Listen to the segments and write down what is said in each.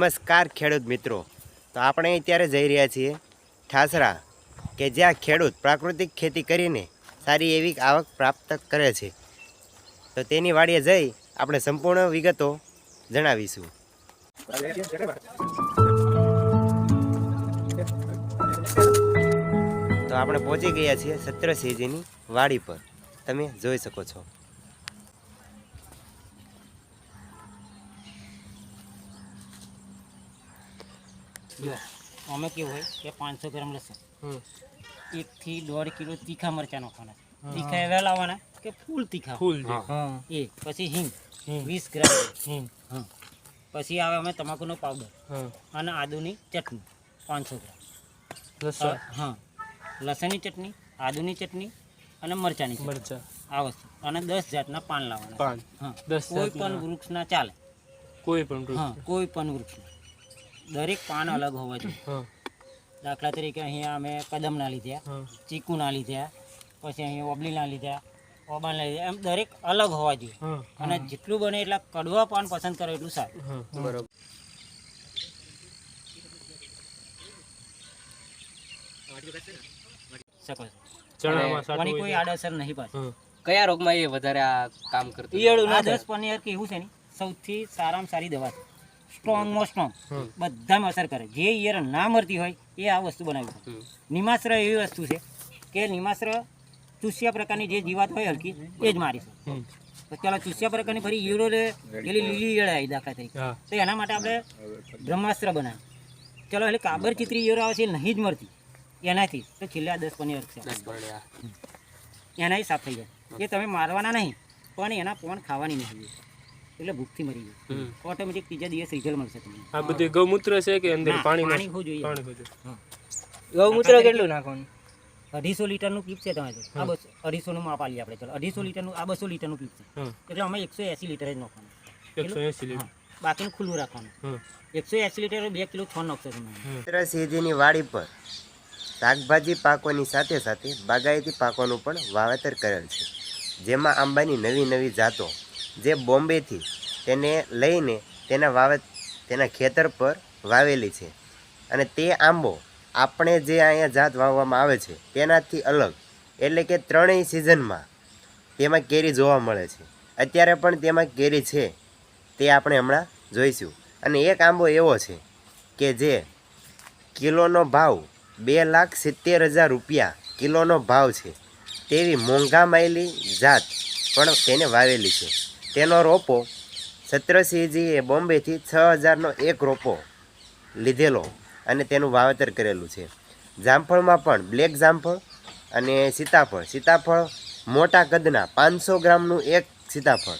નમસ્કાર ખેડૂત મિત્રો. તો આપણે અત્યારે જઈ રહ્યા છીએ ઠાસરા, કે જ્યાં ખેડૂત પ્રાકૃતિક ખેતી કરીને સારી એવી આવક પ્રાપ્ત કરે છે. તો તેની વાડીએ જઈ આપણે સંપૂર્ણ વિગતો જણાવીશું. તો આપણે પહોંચી ગયા છીએ સત્રસિંહજીની વાડી પર. તમે જોઈ શકો છો. જો અમે કેવું હોય કે પાંચસો ગ્રામ લસણ એકથી દોઢ કિલો તીખા મરચાં નાખવાના તીખા એવા લાવવાના કે ફૂલ તીખા. ફૂલ એ પછી હિંગ વીસ ગ્રામ. હા. પછી આવે અમે તમાકુનો પાવડર અને આદુની ચટણી પાંચસો ગ્રામ. લસણ? હા. લસણની ચટણી આદુની ચટણી અને મરચાંની ચટણી. મરચા. આ વસ્તુ. અને દસ જાતના પાન લાવવાના. પાન. હા. દસ કોઈ જાતના. પણ વૃક્ષના ચાલે. કોઈ પણ વૃક્ષ. હા કોઈ પણ વૃક્ષ દરેક પાન અલગ હોવા જોઈએ. દાખલા તરીકે અહીંયા અમે કદમના લીધા ચીકુ ચીકુના લીધા પછી અહીંયા ઓબલીના લીધા ઓબાના લીધા એમ દરેક અલગ હોવા જોઈએ. અને જેટલું બને એટલા કડવા પાન પસંદ કરો એટલું સારું. બરોબર. શકો કોઈ આડઅસર નહીં પાછી કયા રોગમાં એ વધારે આ કામ કરતું ઈયળું આ દસ પનીર કેવું છે ને? સૌથી સારામાં સારી દવા છે. સ્ટ્રોંગમાં સ્ટ્રોંગ બધામાં અસર કરે. જે ઈયળ ના મરતી હોય એ આ વસ્તુ બનાવી નિમાસ્ત્ર નિમાશ્ર એવી વસ્તુ છે કે નિમાશ્ર ચૂસ્યા પ્રકારની જે જીવાત હોય હલકી એ જ મારી છે. તો ચાલો ચૂસ્યા પ્રકારની ફરી ઈયળો રે પેલી લીલી ઈયળ આવી દાખલા તરીકે. તો એના માટે આપણે બ્રહ્માસ્ત્ર બનાવ્યું ચલો એટલે કાબર ચિત્રી ઈયળો આવે છે નહીં જ મળતી એનાથી. તો છેલ્લા દસ પંદર ભણ્યા. એનાથી સાફ થઈ જાય. એ તમે મારવાના નહીં પણ એના પોણ ખાવાની નહીં. જોઈએ એટલે ભૂખથી મરી જાય હમ. ઓટોમેટિક ત્રીજા દિવસ રિઝલ્ટ મળશે તમને. આ બધું ગૌમૂત્ર છે કે અંદર પાણી પાણી હોવું જોઈએ. પાણી હોવું ગૌમૂત્ર કેટલું નાખવાનું? અઢીસો લીટરનું પીપ છે તમારે. આ બસો અઢીસોનું માપ આલીએ આપણે. ચાલો અઢીસો લીટરનું આ બસો લીટરનું પીપ છે. એટલે અમે એકસો એસી લીટર જ નાખવાનું. એકસો એંસી લીટર. બાકીનું ખુલ્લું રાખવાનું. એકસો એસી લીટર બે કિલો છ નાખશો તમે. સત્રસિંહજીની વાડી પર શાકભાજી પાકોની સાથે સાથે બાગાયતી પાકોનું પણ વાવેતર કરેલ છે. જેમાં આંબાની નવી નવી જાતો જે બોમ્બેથી તેને લઈને તેના વાવત, તેના ખેતર પર વાવેલી છે. અને તે આંબો આપણે જે અહીંયા જાત વાવવામાં આવે છે, તેનાથી અલગ. એટલે કે ત્રણેય સિઝનમાં તેમાં કેરી જોવા મળે છે. અત્યારે પણ તેમાં કેરી છે, તે આપણે હમણાં જોઈશું. અને એક આંબો એવો છે કે જે કિલોનો ભાવ બે લાખ સિત્તેર હજાર રૂપિયા કિલોનો ભાવ છે. તેવી મોંઘા માયેલી જાત પણ તેને વાવેલી છે. તેનો રોપો છત્રસિંહજીએ બોમ્બેથી છ હજારનો એક રોપો લીધેલો અને તેનું વાવેતર કરેલું છે. જામફળમાં પણ બ્લેક જામફળ અને સીતાફળ. સીતાફળ મોટા કદના પાંચસો ગ્રામનું એક સીતાફળ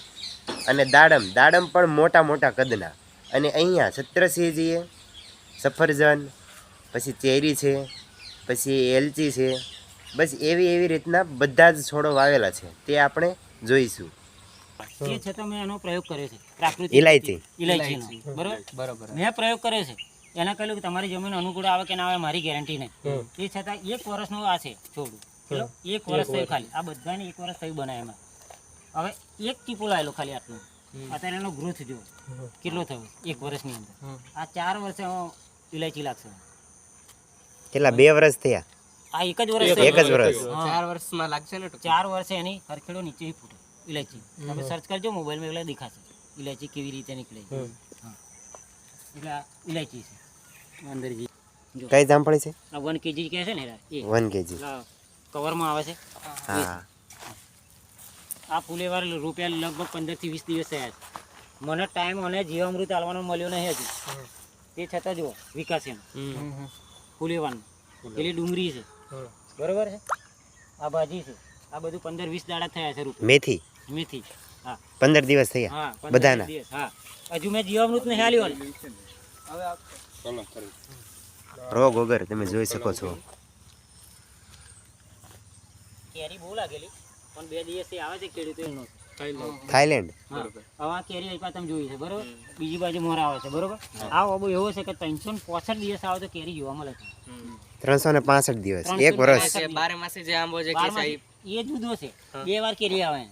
અને દાડમ. દાડમ પણ મોટા મોટા કદના. અને અહીંયા છત્રસિંહજીએ સફરજન, પછી ચેરી છે, પછી એલચી છે. બસ એવી એવી રીતના બધા જ છોડો વાવેલા છે. તે આપણે જોઈશું. તે છતાં મેં એનો પ્રયોગ કર્યો છે પ્રાકૃતિક ઇલાયચી. ઇલાયચીનો બરોબર? બરોબર. મેં પ્રયોગ કર્યો છે. એને કહ્યું કે તમારી જમીન અનુકૂળ આવે કે ના આવે મારી ગેરંટી નહીં. એ છતાં એક વર્ષનો આ છે છોડું. એક વર્ષ થયું ખાલી. આ બધાને એક વર્ષ થયું બનાવે એમાં હવે એક ટીપો લાવેલો ખાલી આટલું. અત્યારે એનો ગ્રોથ જો કેટલો થયો? એક વર્ષની અંદર. આ ચાર વર્ષે ઇલાયચી લાગશે. કેટલા? બે વર્ષ થયા. આ એક જ વર્ષ એક જ વર્ષ. ચાર વર્ષમાં લાગશે ને ચાર વર્ષે એની હરખેડો નીચે ફૂટે. ઇલાયચી તમે સર્ચ કરજો મોબાઈલમાં એટલે દેખાશે. ઇલાયચી કેવી રીતે નીકળે છે. હા. એટલે ઇલાયચી છે. અંદર જે. કઈ જામફળી છે? આ વન કેજી કહે છે ને એ વન કેજી કવરમાં આવે છે. હા. આ ફૂલેવાર રૂપિયા લગભગ પંદરથી વીસ દિવસ થયા છે. મને ટાઈમ અને જીવામૃત આલવાનો મળ્યો નહીં હજી. તે છતાં જુઓ વિકાસ એનો. ફૂલેવાનું પેલી ડુંગળી છે. બરોબર છે? આ ભાજી છે. આ બધું પંદર વીસ દાડા થયા છે રૂપિયા. મેથી? મેથી હા. પંદર દિવસ થયા હા બધાના? હા. હજુ મેં જીવામૃત નહીં હવે રોગ વગર તમે જોઈ શકો છો. કેરી બહુ લાગેલી પણ બે દિવસથી આવે છે ખેડૂતો એનો થાઈલેન્ડ. આવા કેરી એક તમે જોઈ છે બરોબર? બીજી બાજુ મોરા આવે છે બરોબર? આ ઓબો એવો છે કે ત્રણસો ને પોસઠ દિવસ આવે તો કેરી જોવા મળે છે. ત્રણસો ને પાસઠ દિવસ એક વર્ષ. બારે માસે જે આંબો જે કે બાર છે એ જુદો છે. બે વાર કેરી આવે.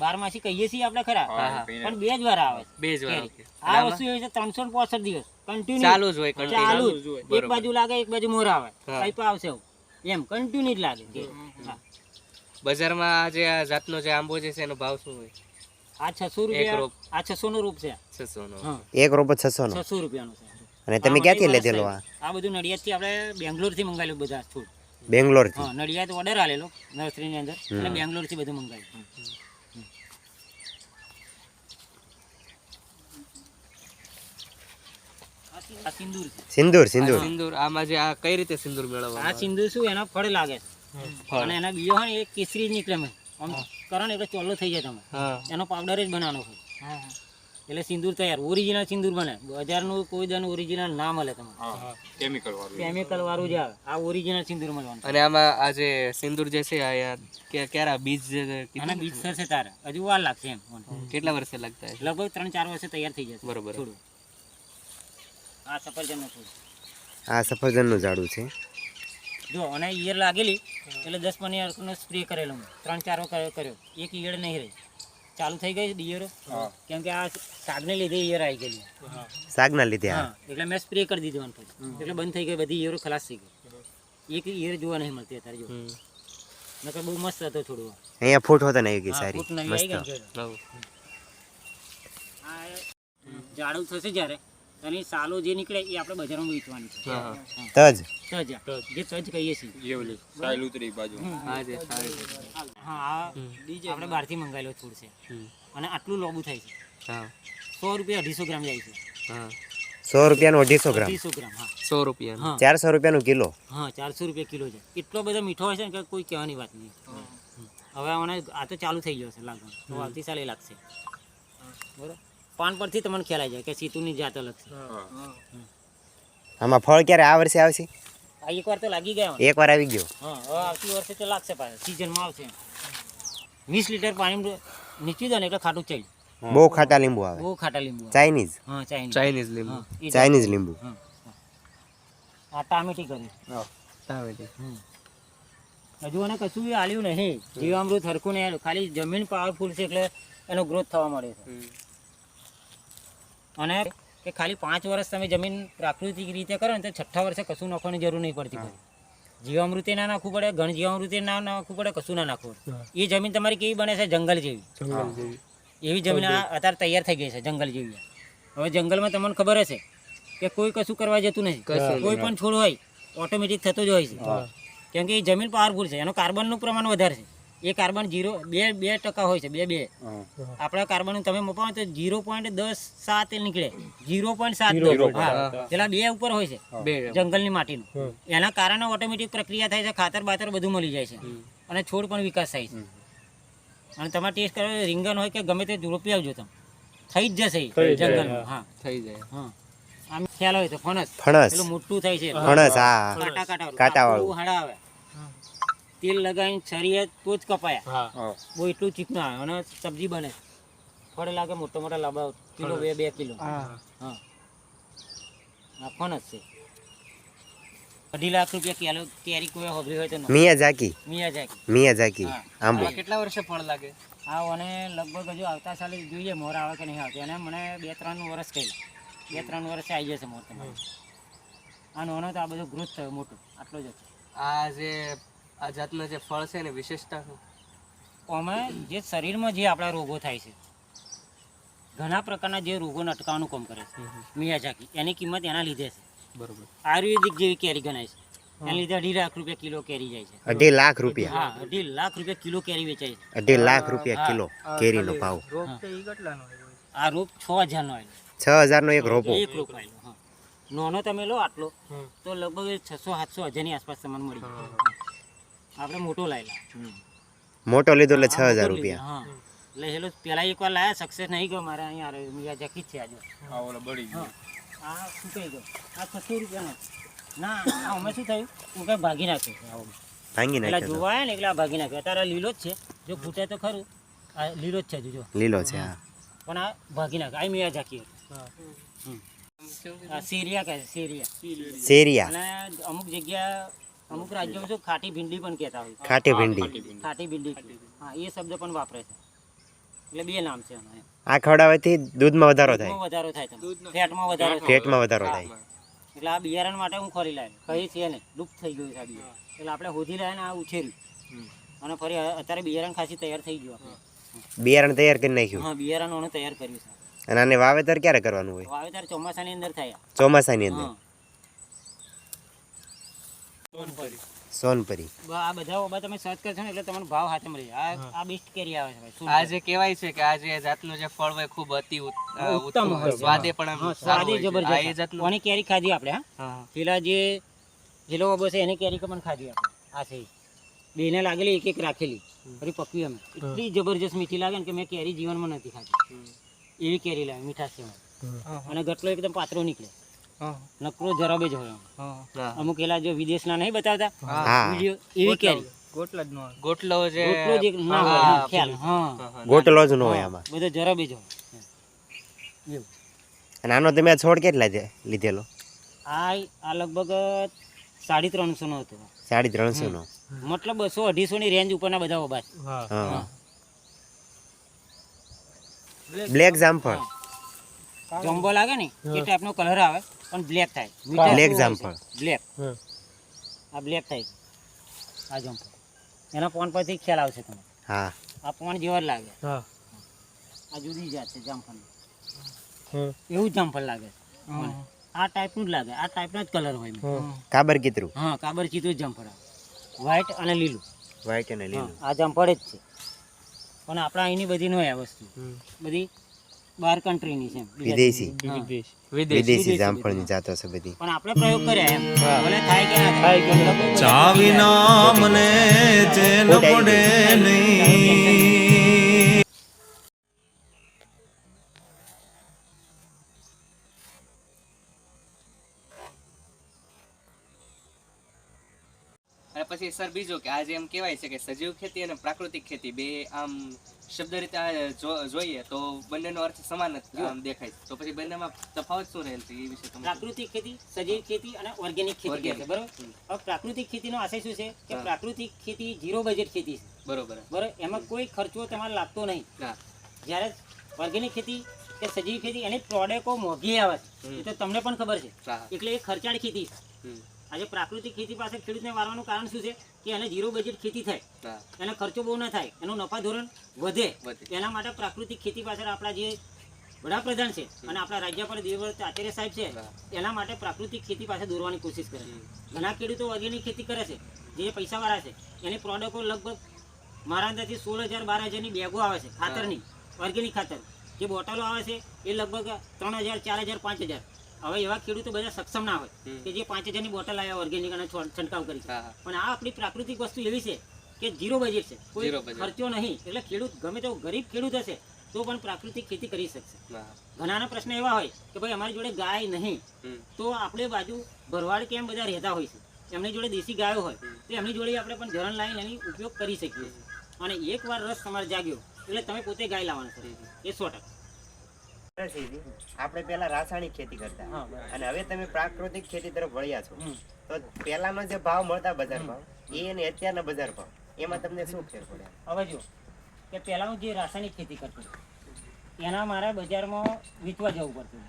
બારમાસી કહીએ છીએ આપણે ખરા. પણ બે જ વાર આવે બે જ વાર આ વસ્તુ એવી છે ત્રણસો ને પોસઠ દિવસ. કન્ટિન્યુ ચાલુ જ હોય ચાલુ જ. એક બાજુ લાગે એક બાજુ મોર આવે. પાઇપ આવશે એમ કન્ટિન્યુ જ લાગે. હા. બજારમાં આ જે આ જાતનો જે આંબો જે છે એનો ભાવ શું હોય? આ છસો રૂપિયા રોપ. આ છસો નું રૂપ છે. છસો નો એક રોપો છસો નો છસો રૂપિયાનું છે. અને તમે આ ક્યાંથી લીધેલો આ આ બધું નડિયાદથી આપણે બેંગ્લોરથી મંગાવેલું બધા છોડ બેંગ્લોરથી હા નડિયાદ ઓર્ડર આલેલો નર્સરી ની અંદર એટલે બેંગ્લોરથી બધું મંગાવ્યું. આ સિંદૂર છે. સિંદૂર સિંદૂર. સિંદૂર આમાં જે આ કઈ રીતે સિંદૂર આ સિંદૂર શું એના ફળ લાગે છે. અને એના બીજો હોય ને એ કેસરી જ નીકળે મેં આમ કરો ને એટલે ચોલ્લો થઈ જાય તમે. એનો પાવડર જ બનાવવાનો હોય એટલે સિંદૂર તૈયાર. ઓરિજિનલ સિંદૂર બને. બજારનું કોઈ દન ઓરિજિનલ ના મળે તમને. કેમિકલ વાળું. જ આવે. આ ઓરિજિનલ સિંદૂર મળવાનું. અને આમાં આ જે સિંદૂર જે છે આ કે- ક્યારે બીજ અને બીજ થશે તારે. હજુ વાર લાગશે એમ. કેટલા વર્ષે લાગતા? લગભગ ત્રણ ચાર વર્ષે તૈયાર થઈ જશે. બરોબર. થોડું આ સફરજનનું આ સફરજનનું ઝાડું છે. જો અને ઈયર લાગેલી એટલે દસ પંદર સ્પ્રે કરેલો મેં. ત્રણ ચાર વખત કર્યો. એક ઈયળ નહીં રહી. ચાલુ થઈ ગઈ ઈયરો. કેમ કે આ શાકને લીધે ઈયર આવી ગયેલી. શાકના લીધે આ હા એટલે મેં સ્પ્રે કરી દીધું આને પછી. એટલે બંધ થઈ ગઈ બધી ઈયરો ખલાસ થઈ ગઈ. એક ઈયર જોવા નહીં મળતી અત્યારે જો. હમ. નકર બહુ મસ્ત હતો થોડું. અહીંયા ફૂટ હોતા ને આવી ગઈ હા, સારી. ફૂટ નવી આવી મસ્ત ગઈ ને જોજો. હવ. આ જાડું થશે જ્યારે. એની સાલો જે નીકળે એ આપણે બજારમાં વેચવાની છે. હા, હા. તજ. તજ જે તજ કહીએ છીએ. હમ. હા જે સારી છે. હા બીજે આપણે બહારથી મંગાવેલો છોડ છે. અને આટલું લોબુ થાય છે. હા. સો રૂપિયા અઢીસો ગ્રામ જાય છે. હા. સો રૂપિયાનું અઢીસો ગ્રામ. અઢીસો ગ્રામ હા. સો રૂપિયા હા. ચારસો રૂપિયાનું કિલો. હા ચારસો રૂપિયા કિલો છે. એટલો બધો મીઠો હોય છે ને કે કોઈ કહેવાની વાત નહીં. હવે મને આ તો ચાલુ થઈ ગયો છે લાગવાનું. તો આવતી સાલે લાગશે. બરોબર. પાન પરથી તમને ખ્યાલ આવી જાય કે સીતુની જાત અલગ છે. આમાં ફળ ક્યારે આ વર્ષે આવશે? આ એકવાર તો લાગી ગયા એક વાર આવી ગયો. હા હવે આવતી વર્ષે તો લાગશે પાછા. સિઝનમાં આવશે. વીસ લીટર પાણી નીચી દો ને એટલે ખાટું ચાલી. બહુ ખાટા લીંબુ આવે. બહુ ખાટા લીંબુ. ચાઇનીઝ હા ચાઇનીઝ ચાઇનીઝ લીંબુ. હા ચાઇનીઝ લીંબુ. આ ટામેટી કરી. ટામેટી. હજુ એને કશું આલ્યું નહીં. જીવામૃત હરખું નહીં. ખાલી જમીન પાવરફુલ છે એટલે એનો ગ્રોથ થવા મળે છે. અને કે ખાલી પાંચ વર્ષ તમે જમીન પ્રાકૃતિક રીતે કરો ને તો છઠ્ઠા વર્ષે કશું નાખવાની જરૂર નહીં પડતી. જીવામૃતે ના નાખવું પડે ઘણ જીવામૃતે ના નાખવું પડે કશું ના નાખવું એ જમીન તમારી કેવી બને છે? જંગલ જેવી. એવી જમીન આ અત્યારે તૈયાર થઈ ગઈ છે જંગલ જેવી. હવે જંગલમાં તમને ખબર હશે કે કોઈ કશું કરવા જતું નથી. કોઈ પણ છોડ હોય ઓટોમેટિક થતો જ હોય છે. કેમ કે એ જમીન પાવરફુલ છે એનો કાર્બનનું પ્રમાણ વધારે છે. એ કાર્બન જીરો બે બે ટકા હોય છે બે બે. આપણા કાર્બન તમે મપાવો તો જીરો પોઈન્ટ દસ સાત એ નીકળે. જીરો પોઈન્ટ સાત પેલા બે ઉપર હોય છે બે જંગલની માટીનું. એના કારણે ઓટોમેટિક પ્રક્રિયા થાય છે ખાતર બાતર બધું મળી જાય છે. અને છોડ પણ વિકાસ થાય છે. અને તમારે ટેસ્ટ કરો રીંગણ હોય કે ગમે તે રોપી આવજો તમે. થઈ જ જશે જંગલ જંગલમાં હા. થઈ જાય. હા. આમ ખ્યાલ હોય તો ફણસ. ફણસ. પેલું મોટું થાય છે. ફણસ હા. કાંટા કાંટા કાંટાવાળું. વાળું હાડા આવે. તેલ લગાવીને છરીએ તો જ કપાયા. બહુ એટલું ચીકણું આવે અને સબ્જી બને. ફળ લાગે મોટા મોટા લાંબા કિલો બે બે કિલો. હા. આ જ છે. અઢી લાખ રૂપિયા કિલો કેરી કોઈ હોબળી હોય તો મિયા ઝાકી મિયા જાય મિયા ઝાકી આંબો. કેટલા વર્ષે ફળ લાગે? હા અને લગભગ હજુ આવતા સાલે જોઈએ મોર આવે કે નહીં આવતી. અને મને બે ત્રણ વર્ષ કહ્યું બે ત્રણ વર્ષે આવી જશે મોર તમારે. આ નાનો તો આ બધો ગ્રોથ થયો મોટો. આટલો જ હતો. આ જે આ જાતના જે ફળ છે એની વિશેષતા શું? આમાં જે શરીરમાં જે આપણા રોગો થાય છે ઘણા પ્રકારના જે રોગોને અટકાવવાનું કામ કરે છે. મિયાજાકી એની કિંમત એના લીધે છે. બરોબર. આયુર્વેદિક જેવી કેરી ગણાય છે. એના લીધે અઢી લાખ રૂપિયા કિલો કેરી જાય છે. અઢી લાખ રૂપિયા? હા અઢી લાખ રૂપિયા કિલો કેરી વેચાય છે. અઢી લાખ રૂપિયા કિલો કેરીનો ભાવ. આ રોપ છ હજારનો આવેલો છ હજારનો એક રોપો. એક રોપ આવેલો હા. નાનો તમે લો આટલો તો લગભગ છસો સાતસો હજારની આસપાસ તમને મળી જાય. આપણે મોટો લાવેલા મોટો લીધો એટલે છ હજાર રૂપિયા. હા. એટલે હેલો પેલા એકવાર લાયા સક્સેસ નહીં ગયો મારે અહીંયા આ મિયા જકી છે આજે. હા. આ શું કહી ગયો? આ છસો રૂપિયાનો. ના આ અમે શું થયું? હું કઈ ભાગી નાખ્યું છે આવું. ભાંગી નાખ્યો જોવા આવ્યા ને એટલે આ ભાગી નાખ્યો. અત્યારે આ લીલો જ છે. જો ફૂટે તો ખરું. આ લીલો જ છે જો. લીલો છે હા. પણ આ ભાગી નાખ્યો. આ મિયા જકી હા. આ સેરિયા કહે છે સિરિયા. શેરિયા અને અમુક જગ્યા અમુક રાજ્યોમાં શું ખાટી ભીંડી પણ કહેતા હોય. ખાટી ભીંડી. ખાટી ભીંડી. હા એ શબ્દ પણ વાપરે છે. એટલે બે નામ છે. આ ખવડાવવાથી દૂધમાં વધારો થાય. વધારો થાય ફેટમાં વધારો ફેટમાં વધારો થાય. એટલે આ બિયારણ માટે હું ખોરી લાવેલ કહી છે ને ડૂબ થઈ ગયું છે આ બિયારણ. એટલે આપણે હોધી લાવીને આ ઉછેર્યું. અને ફરી અત્યારે બિયારણ ખાસી તૈયાર થઈ ગયું આપણે. બિયારણ તૈયાર કરી નાખ્યું. હા બિયારણ તૈયાર કર્યું છે. અને આને વાવેતર ક્યારે કરવાનું હોય? વાવેતર ચોમાસાની અંદર થાય. ચોમાસાની અંદર. સોનપરી. આ બધા ઓબા તમે સર્ચ કરશો ને એટલે તમને ભાવ હાથે મળી જાય. આ આ બેસ્ટ કેરી આવે છે ભાઈ આ જે કહેવાય છે કે આ જે જાતનું જે ફળ હોય ખૂબ અતિ ઉત્તમ. સ્વાદે પણ સ્વાદે હોય આ એ જાતનું કોની કેરી ખાધી આપણે હા? પેલા જે જેલો ઓબો છે એની કેરી પણ ખાધી આપણે. આ છે. બેને લાગેલી એક એક રાખેલી. ફરી પકવી અમે. એટલી જબરજસ્ત મીઠી લાગે ને કે મેં કેરી જીવનમાં નથી ખાધી. એવી કેરી લાગે મીઠાશ. અને ગટલો એકદમ પાતળો નીકળે. નકરો જરાબે જ હોય અમુક એલા જો વિદેશના નહીં બતાવતા હા. એવી કેરી. ગોટલો જે રોટલો જ ના હોય ખ્યાલ હા. હા, હા. ગોટલો જ ન હોય આમાં. બધો જરાબે જ હોય. અને આનો તમે છોડ કેટલા છે લીધેલો? આ આ લગભગ સાડી ત્રણસો નો હતો. સાડી ત્રણસો નો મતલબ બસો અઢીસો ની રેન્જ ઉપરના બધા હા. બ્લેક જામફળ. જમ્બો લાગે ને એ ટાઈપનો કલર આવે પણ બ્લેક થાય. બ્લેક જામફળ. બ્લેક આ બ્લેક થાય આ જમ્ફળ એના પોન પરથી ખ્યાલ આવશે તમને. હા. આ પોન જેવા લાગે. હા. આ જુદી જાત છે જામફળ. એવું જામફળ લાગે. આ ટાઈપનું જ લાગે. આ ટાઈપના જ કલર હોય. કાબર કીતરું હા કાબર જ જામફળ આવે. વ્હાઈટ અને લીલું. વ્હાઈટ અને લીલું. આ જામફળ જ છે. પણ આપણા અહીંની બધી ન હોય આ વસ્તુ. બધી બહાર કન્ટ્રીની છે વિદેશી. વિદેશ જામફળની જાતો છે બધી. પણ આપણે પ્રયોગ કર્યા એમ. ભલે થાય કે ના થાય. બધા ચાવિના મને ચેન પડે નહીં. સર બીજું કે આજે એમ કહેવાય છે કે સજીવ ખેતી અને પ્રાકૃતિક ખેતી બે આમ શબ્દ રીતે જોઈએ તો બંનેનો અર્થ સમાન જ આમ દેખાય છે. તો પછી બંનેમાં તફાવત શું રહેલ છે એ વિશે પ્રાકૃતિક ખેતી સજીવ ખેતી અને ઓર્ગેનિક ખેતી છે બરોબર? હવે પ્રાકૃતિક ખેતીનો આશય શું છે? કે પ્રાકૃતિક ખેતી ઝીરો બજેટ ખેતી છે. બરોબર. બરોબર? એમાં કોઈ ખર્ચો તમારે લાગતો નહીં. જ્યારે ઓર્ગેનિક ખેતી કે સજીવ ખેતી એની પ્રોડક્ટો મોંઘી આવે છે. એ તો તમને પણ ખબર છે. એટલે એ ખર્ચાળ ખેતી છે. આજે પ્રાકૃતિક ખેતી પાસે ખેડૂતને વાળવાનું કારણ શું છે? કે એને ઝીરો બજેટ ખેતી થાય. એને ખર્ચો બહુ ના થાય. એનું નફા ધોરણ વધે. વધે. એના માટે પ્રાકૃતિક ખેતી પાછળ આપણા જે વડાપ્રધાન છે અને આપણા રાજ્યપાલ દેવવ્રત આચાર્ય સાહેબ છે એના માટે પ્રાકૃતિક ખેતી પાસે દોરવાની કોશિશ કરે છે. ઘણા ખેડૂતો ઓર્ગેનિક ખેતી કરે છે. જે પૈસાવાળા છે એની પ્રોડક્ટો લગભગ મારા અંદાજથી સોળ હજાર બાર હજારની બેગો આવે છે ખાતરની ઓર્ગેનિક ખાતર. જે બોટલો આવે છે એ લગભગ ત્રણ હજાર ચાર હજાર પાંચ હજાર. હવે એવા ખેડૂતો બધા સક્ષમ ના હોય કે જે પાંચ હજારની બોટલ આવ્યા ઓર્ગેનિક અને છંટકાવ કરી છે. પણ આ આપણી પ્રાકૃતિક વસ્તુ એવી છે કે ઝીરો બજેટ છે. કોઈ ખર્ચો નહીં. એટલે ખેડૂત ગમે તેવો ગરીબ ખેડૂત હશે તો પણ પ્રાકૃતિક ખેતી કરી શકશે. ઘણાના પ્રશ્ન એવા હોય કે ભાઈ અમારી જોડે ગાય નહીં તો આપણે બાજુ ભરવાડ કેમ બધા રહેતા હોય છે? એમની જોડે દેશી ગાયો હોય તો એમની જોડે આપણે પણ ધરણ લાવીને એની ઉપયોગ કરી શકીએ. અને એકવાર રસ તમારે જાગ્યો એટલે તમે પોતે ગાય લાવવાના છો. એ સો ટકા. આપણે પેલા રાસાયણિક ખેતી કરતા. હા, અને હવે તમે પ્રાકૃતિક ખેતી તરફ વળ્યા છો. તો પેલાનો જે ભાવ મળતા બજાર ભાવ એ અને અત્યારના બજાર ભાવ એમાં તમને શું ફેર પડે? હવે જો કે પહેલાં હું જે રાસાયણિક ખેતી કરતો એના મારે બજારમાં વેચવા જવું પડતું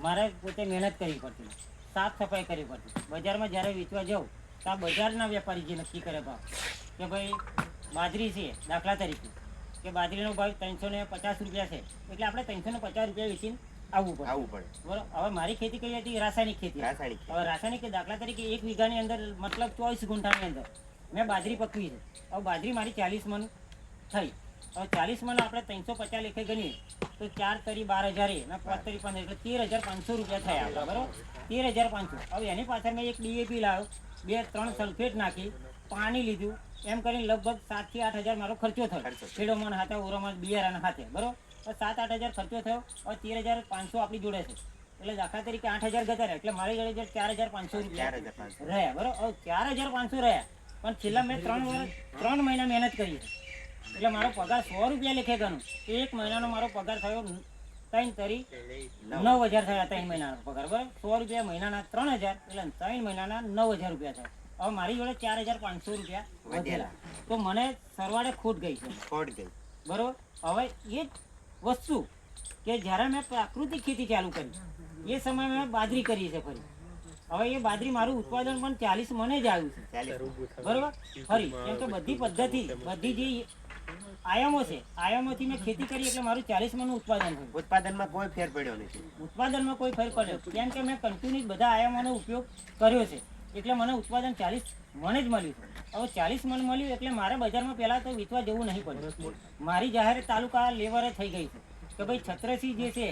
મારે પોતે મહેનત કરવી પડતી સાફ સફાઈ કરવી પડતી બજારમાં જ્યારે વેચવા જાઉં તો આ બજારના વેપારી જે નક્કી કરે ભાવ કે ભાઈ બાજરી છે દાખલા તરીકે. કે બાજરીનો ભાવ ત્રણસો ને પચાસ રૂપિયા છે. એટલે આપણે ત્રણસો ને પચાસ રૂપિયા વેચીને આવવું પડે. આવવું પડે. બરોબર? હવે મારી ખેતી કઈ હતી? રાસાયણિક ખેતી. રાસાયણિક હવે રાસાયણિક દાખલા તરીકે એક વીઘાની અંદર મતલબ ચોવીસ ગુંઠાની અંદર મેં બાજરી પકવી છે. હવે બાજરી મારી ચાલીસ મન થઈ. હવે ચાલીસ મન આપણે ત્રણસો પચાસ લેખે ગણીએ તો ચાર તરી બાર હજાર એ પાંચ તરી પંદર એટલે તેર હજાર પાંચસો રૂપિયા થયા આપણા બરાબર? તેર હજાર પાંચસો. હવે એની પાછળ મેં એક ડીએપી લાવ્યો. બે ત્રણ સલ્ફેટ નાખી પાણી લીધું એમ કરીને લગભગ સાતથી આઠ હજાર મારો ખર્ચો થયો. ખેડોમાં હાથે ઓરોમાં બિયારાના હાથે બરોબર? સાત આઠ હજાર ખર્ચો થયો હવે તેર હજાર પાંચસો આપણી જોડે છે. એટલે દાખલા તરીકે આઠ હજાર ગતા રહ્યા એટલે મારી જોડે ચાર હજાર પાંચસો રૂપિયા રહ્યા બરોબર? ચાર હજાર પાંચસો રહ્યા. પણ છેલ્લા મેં ત્રણ વર્ષ ત્રણ મહિના મહેનત કરી એટલે મારો પગાર સો રૂપિયા લેખે ગણું. તો એક મહિનાનો મારો પગાર થયો ત્રણ તરી નવ હજાર થયા ત્રણ મહિનાનો પગાર બરાબર? સો રૂપિયા મહિનાના ત્રણ હજાર એટલે ત્રણ મહિનાના નવ હજાર રૂપિયા થયા. હવે મારી જોડે ચાર હજાર પાંચસો રૂપિયા વધેલા. તો મને સરવાળે ખોટ ગઈ છે. ખોટ ગઈ. બરોબર? હવે એ જ વસ્તુ કે જ્યારે મેં પ્રાકૃતિક ખેતી ચાલુ કરી એ સમયે મેં બાજરી કરી છે ફરી. હવે એ બાજરી મારું ઉત્પાદન પણ ચાલીસ મને જ આવ્યું છે. બરોબર? ફરી. કેમ કે બધી પદ્ધતિ બધી જે આયામો છે આયામોથી મેં ખેતી કરી એટલે મારું ચાલીસ મણનું ઉત્પાદન થયું. ઉત્પાદનમાં કોઈ ફેર પડ્યો નથી. ઉત્પાદનમાં કોઈ ફેર પડ્યો. કેમ કે મેં કન્ટિન્યુ બધા આયામોનો ઉપયોગ કર્યો છે. એટલે મને ઉત્પાદન ચાલીસ મને જ મળ્યું હવે ચાલીસ મન મળ્યું એટલે મારે બજારમાં પહેલાં તો વેચવા જવું નહીં પડ્યું. મારી જાહેર તાલુકા લેવરે થઈ ગઈ છે. કે ભાઈ છત્રસિંહ જે છે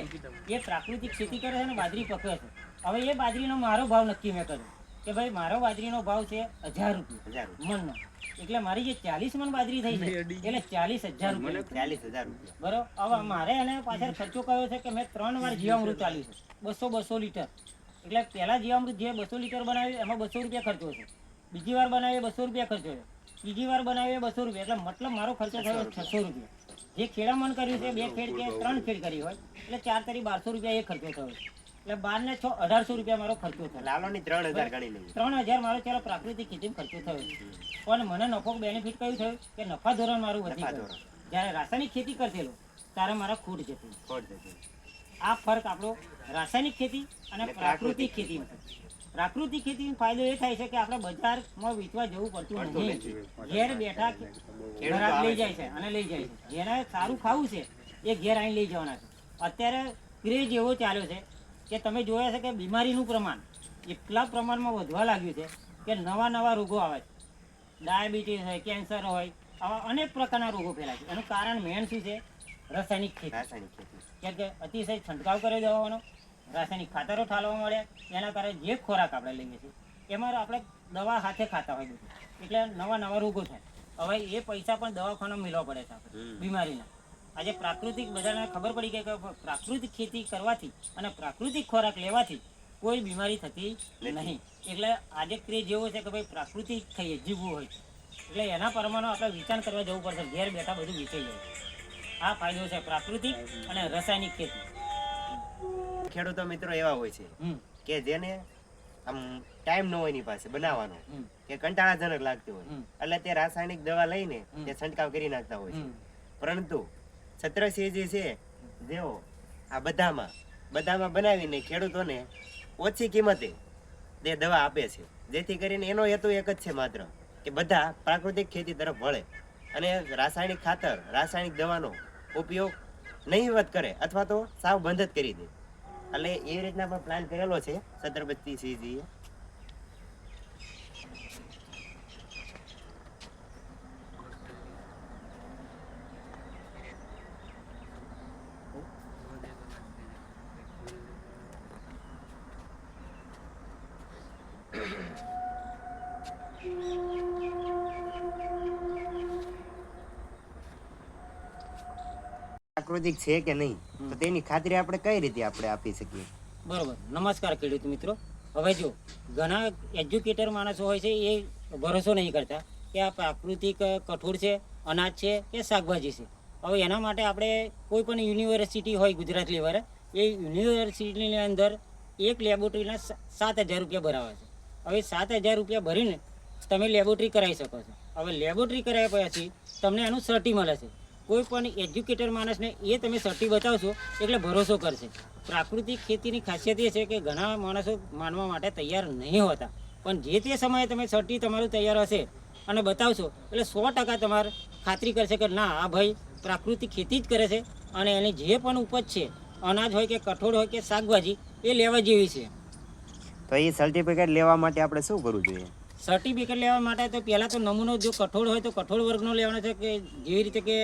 એ પ્રાકૃતિક ખેતી કરે છે અને બાજરી પકવે છે. હવે એ બાજરીનો મારો ભાવ નક્કી મેં કર્યો. કે ભાઈ મારો બાજરીનો ભાવ છે હજાર રૂપિયા. મનનો એટલે મારી જે ચાલીસ મન બાજરી થઈ છે એટલે ચાલીસ હજાર રૂપિયા. ચાલીસ હજાર રૂપિયા. બરોબર? હવે મારે એને પાછળ ખર્ચો કયો છે કે મેં ત્રણ વાર જીવામૃત ચાલ્યું છે. બસો બસો લીટર. એટલે પહેલા જીવામૃત જે બસો લીટર બનાવ્યું એમાં બસો રૂપિયા ખર્ચો છે બીજી વાર બનાવીએ બસો રૂપિયા ખર્ચો છે ત્રીજી વાર બનાવીએ બસો રૂપિયા. એટલે મતલબ મારો ખર્ચો થયો છસો રૂપિયા. જે ખેડામણ કર્યું છે બે ખેડ કે ત્રણ ખેડ કરી હોય એટલે ચાર તરી બારસો રૂપિયા એ ખર્ચો થયો. એટલે બાર ને છ અઢારસો રૂપિયા મારો ખર્ચો થયો. લાલોની ત્રણ હજાર ગણી ત્રણ હજાર મારો ચાલો પ્રાકૃતિક ખેતી ખર્ચો થયો. પણ મને નફો બેનિફિટ કયું થયું? કે નફા ધોરણ મારું વધી ગયું. જ્યારે રાસાયણિક ખેતી કરતેલો ત્યારે મારા ખોટ જતી. ખોટ જતી. આ ફરક આપણો રાસાયણિક ખેતી અને પ્રાકૃતિક ખેતીમાં પ્રાકૃતિક ખેતીનો ફાયદો એ થાય છે કે આપણે બજારમાં વેચવા જવું પડતું નથી. ઘેર બેઠા ગ્રાહક લઈ જાય છે અને લઈ જાય છે. જેને સારું ખાવું છે એ ઘેર આવીને લઈ જવાના છે. અત્યારે ક્રેઝ એવો ચાલ્યો છે કે તમે જોયા છે કે બીમારીનું પ્રમાણ એટલા પ્રમાણમાં વધવા લાગ્યું છે કે નવા નવા રોગો આવે છે. ડાયાબિટીસ હોય કેન્સર હોય આવા અનેક પ્રકારના રોગો ફેલાય છે. એનું કારણ મેન શું છે? રાસાયણિક ખેતી. રાસાયણિક ખેતી. કેમ કે અતિશય છંટકાવ કરી દેવાનો રાસાયણિક ખાતરો ઠાલવા મળે એના કારણે જે ખોરાક આપણે લઈએ છીએ એમાં આપણે દવા હાથે ખાતા હોય એટલે નવા નવા રોગો થાય હવે એ પૈસા પણ દવાખાના મિલવા પડે છે આપણે બીમારીના. આજે પ્રાકૃતિક બધાને ખબર પડી ગઈ કે પ્રાકૃતિક ખેતી કરવાથી અને પ્રાકૃતિક ખોરાક લેવાથી કોઈ બીમારી થતી નહીં. એટલે આજે ક્રેઝ જેવો છે કે ભાઈ પ્રાકૃતિક ખાઈએ જીવવું હોય. છે એટલે એના પ્રમાણે આપણે વિચાર કરવા જવું પડશે ઘેર બેઠા બધું વેચાઈ જાય. આ ફાયદો છે પ્રાકૃતિક અને રાસાયણિક ખેતી. ખેડૂતો મિત્રો એવા હોય છે કે જેને આમ ટાઈમ ન હોય એની પાસે બનાવવાનો. કે કંટાળાજનક લાગતી હોય. એટલે તે રાસાયણિક દવા લઈને તે છંટકાવ કરી નાખતા હોય છે. પરંતુ છત્રસિંહજી છે જેઓ આ બધામાં બધામાં બનાવીને ખેડૂતોને ઓછી કિંમતે તે દવા આપે છે. જેથી કરીને એનો હેતુ એક જ છે માત્ર કે બધા પ્રાકૃતિક ખેતી તરફ વળે અને રાસાયણિક ખાતર રાસાયણિક દવાનો ઉપયોગ નહીવત કરે અથવા તો સાવ બંધ જ કરી દે. એટલે એ રીતના પણ પ્લાન કરેલો છે છત્રપતિ સિંહજીએ પ્રાકૃતિક છે કે નહીં? તો તેની ખાતરી આપણે કઈ રીતે આપણે આપી શકીએ? બરોબર. નમસ્કાર ખેડૂત મિત્રો. હવે જો ઘણા એજ્યુકેટર માણસો હોય છે એ ભરોસો નહીં કરતા કે આ પ્રાકૃતિક કઠોળ છે અનાજ છે કે શાકભાજી છે. હવે એના માટે આપણે કોઈ પણ યુનિવર્સિટી હોય ગુજરાત લેવલે એ યુનિવર્સિટીની અંદર એક લેબોરેટરીના સાત હજાર રૂપિયા ભરાવા છે. હવે સાત હજાર રૂપિયા ભરીને તમે લેબોરેટરી કરાવી શકો છો. હવે લેબોરેટરી કરાવ્યા પછી તમને એનું સર્ટી મળે છે. કોઈ પણ એજ્યુકેટેડ માણસને એ તમે સર્ટી બતાવશો, એટલે ભરોસો કરશે. પ્રાકૃતિક ખેતીની ખાસિયત એ છે કે ઘણા માણસો માનવા માટે તૈયાર નહીં હોતા. પણ જે તે સમયે તમે સર્ટી તમારું તૈયાર હશે અને બતાવશો, એટલે સો ટકા તમારે ખાતરી કરશે કે ના, આ ભાઈ પ્રાકૃતિક ખેતી જ કરે છે અને એની જે પણ ઉપજ છે, અનાજ હોય કે કઠોળ હોય કે શાકભાજી, એ લેવા જેવી છે. તો એ સર્ટિફિકેટ લેવા માટે આપણે શું કરવું જોઈએ? સર્ટિફિકેટ લેવા માટે તો પહેલાં તો નમૂનો જો કઠોળ હોય તો કઠોળ વર્ગનો લેવાનો છે કે જેવી રીતે કે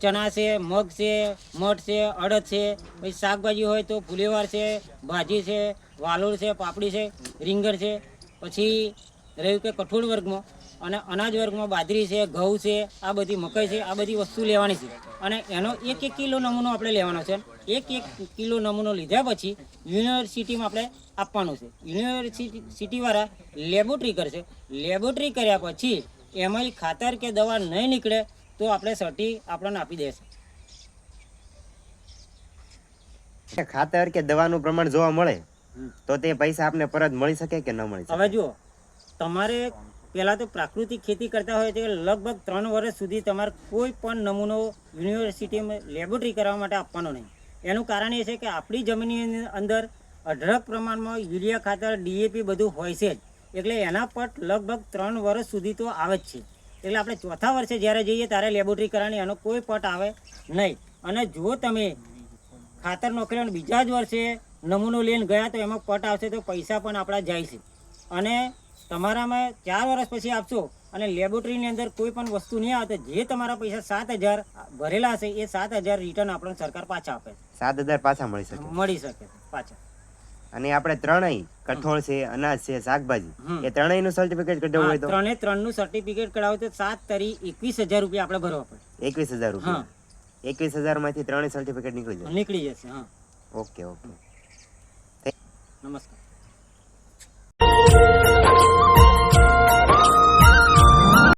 ચણા છે, મગ છે, મઠ છે, અડદ છે, પછી શાકભાજી હોય તો ફુલેવાર છે, ભાજી છે, વાલોળ છે, પાપડી છે, રીંગણ છે, પછી રહ્યું કે કઠોળ વર્ગમાં. અને અનાજ વર્ગમાં બાજરી છે ઘઉં છે આ બધી મકાઈ છે આ બધી વસ્તુ લેવાની છે. અને એનો એક એક કિલો નમૂનો આપણે લેવાનો છે. એક એક કિલો નમૂનો લીધા પછી યુનિવર્સિટીમાં આપણે આપવાનું છે. યુનિવર્સિટી સિટીવાળા લેબોરેટરી કરશે. લેબોરેટરી કર્યા પછી એમાં ખાતર કે દવા નહીં નીકળે તો આપણે સર્ટી આપણને આપી દેશે. ખાતર કે દવાનું પ્રમાણ જોવા મળે તો તે પૈસા આપને પરત મળી શકે કે ન મળી હવે જુઓ તમારે પહેલાં તો પ્રાકૃતિક ખેતી કરતા હોય તો લગભગ ત્રણ વર્ષ સુધી તમારે કોઈ પણ નમૂનો યુનિવર્સિટીમાં લેબોરેટરી કરવા માટે આપવાનો નહીં. એનું કારણ એ છે કે આપણી જમીનની અંદર અઢળક પ્રમાણમાં યુરિયા ખાતર ડીએપી બધું હોય છે જ. એટલે એના પટ લગભગ ત્રણ વર્ષ સુધી તો આવે જ છે. એટલે આપણે ચોથા વર્ષે જ્યારે જઈએ ત્યારે લેબોરેટરી કરવાની એનો કોઈ પટ આવે નહીં. અને જો તમે ખાતર નોકરી બીજા જ વર્ષે નમૂનો લઈને ગયા તો એમાં પટ આવશે તો પૈસા પણ આપણા જાય છે. અને તમારામાં ચાર વર્ષ પછી આપશો અને લેબોરેટરીની અંદર કોઈ પણ વસ્તુ નહીં આવે જે તમારા પૈસા સાત હજાર ભરેલા હશે એ સાત હજાર રિટર્ન આપણને સરકાર પાછા આપે. સાત હજાર પાછા મળી શકે. મળી શકે પાછા. અને આપણે ત્રણેય કઠોળ છે અનાજ છે શાકભાજી એ ત્રણેયનું સર્ટિફિકેટ કઢાવવું હોય તો? ત્રણે ત્રણનું સર્ટિફિકેટ કઢાવો તો સાત તરી એકવીસ હજાર રૂપિયા આપણે ભરવા પડે. એકવીસ હજાર રૂપિયા. એકવીસ હજારમાંથી ત્રણેય સર્ટિફિકેટ નીકળી જશે નીકળી જશે હા. Okay okay. નમસ્કાર.